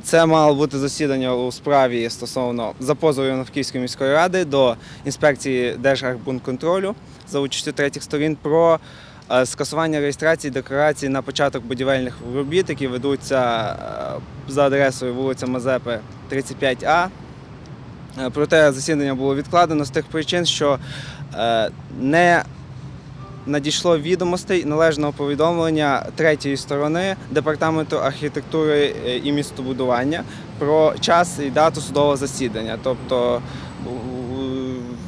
Це мало бути засідання у справі стосовно за позовом Новківської міської ради до інспекції Держархбунконтролю за участю третіх сторін про е, скасування реєстрації декларацій на початок будівельних робіт, які ведуться е, за адресою вулиця Мазепи 35А. Е, Проте засідання було відкладено з тих причин, що не надійшло відомостей належного повідомлення третьої сторони департаменту архітектури е, і містобудування про час і дату судового засідання. Тобто,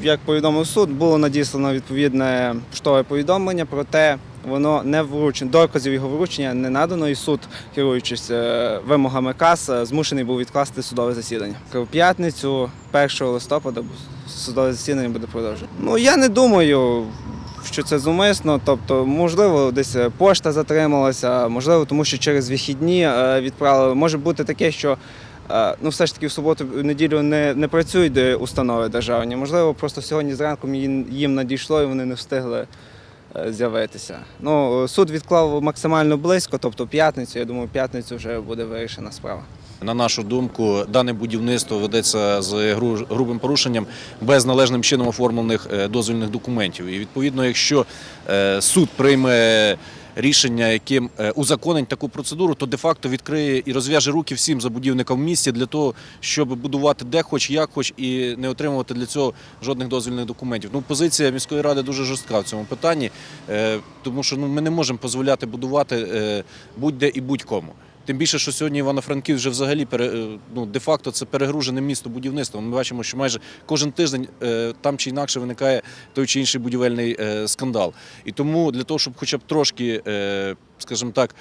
як повідомив суд, було надіслано відповідне поштове повідомлення, проте воно не вручено. Доказів його вручення не надано, і суд, керуючись е, вимогами КАС, е, змушений був відкласти судове засідання. У п'ятницю, 1 листопада, судове засідання буде продовжено. Ну я не думаю, що це зумисно. Тобто, можливо, десь е, пошта затрималася, можливо, тому що через вихідні е, відправили. Може бути таке, що е, ну, все ж таки в суботу, в неділю не, не працюють установи державні. Можливо, просто сьогодні зранку їм, надійшло і вони не встигли з'явитися. Ну, е, суд відклав максимально близько, тобто п'ятницю. Я думаю, п'ятницю вже буде вирішена справа. На нашу думку, дане будівництво ведеться з гру- грубим порушенням без належним чином оформлених е, дозвільних документів. І відповідно, якщо е, суд прийме рішення, яким е, узаконить таку процедуру, то де-факто відкриє і розв'яже руки всім забудівникам в місті для того, щоб будувати де хоч, як хоч і не отримувати для цього жодних дозвільних документів. Ну, позиція міської ради дуже жорстка в цьому питанні, е, тому що ну, ми не можемо дозволяти будувати е, будь-де і будь-кому. Тим більше, що сьогодні Івано-Франківськ вже взагалі е, ну, де-факто це перегружене місто будівництвом. Ми бачимо, що майже кожен тиждень е, там чи інакше виникає той чи інший будівельний е, скандал. І тому для того, щоб хоча б трошки, скажімо так,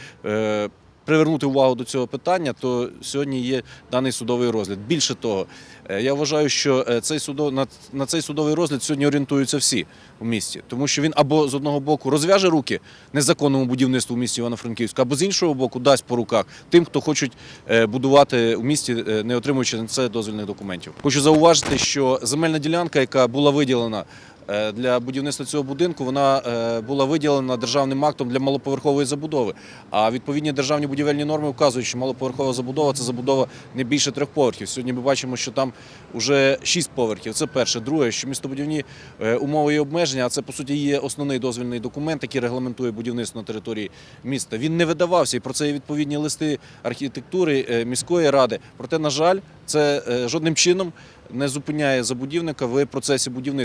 привернути увагу до цього питання, то сьогодні є даний судовий розгляд. Більше того, е, я вважаю, що е, цей судов, на, цей судовий розгляд сьогодні орієнтуються всі у місті, тому що він або з одного боку розв'яже руки незаконному будівництву в місті Івано-Франківську, або з іншого боку дасть по руках тим, хто хочуть е, будувати у місті, не отримуючи на це дозвільних документів. Хочу зауважити, що земельна ділянка, яка була виділена. Е, Для будівництва цього будинку вона е, була виділена державним актом для малоповерхової забудови. А відповідні державні будівельні норми вказують, що малоповерхова забудова це забудова не більше трьох поверхів. Сьогодні ми бачимо, що там вже шість поверхів. Це перше. Друге, що містобудівні е, умови і обмеження, а це по суті є основний дозвільний документ, який регламентує будівництво на території міста. Він не видавався, і про це є відповідні листи архітектури міської ради. Проте, на жаль, це жодним чином не зупиняє забудівника в процесі будівництва.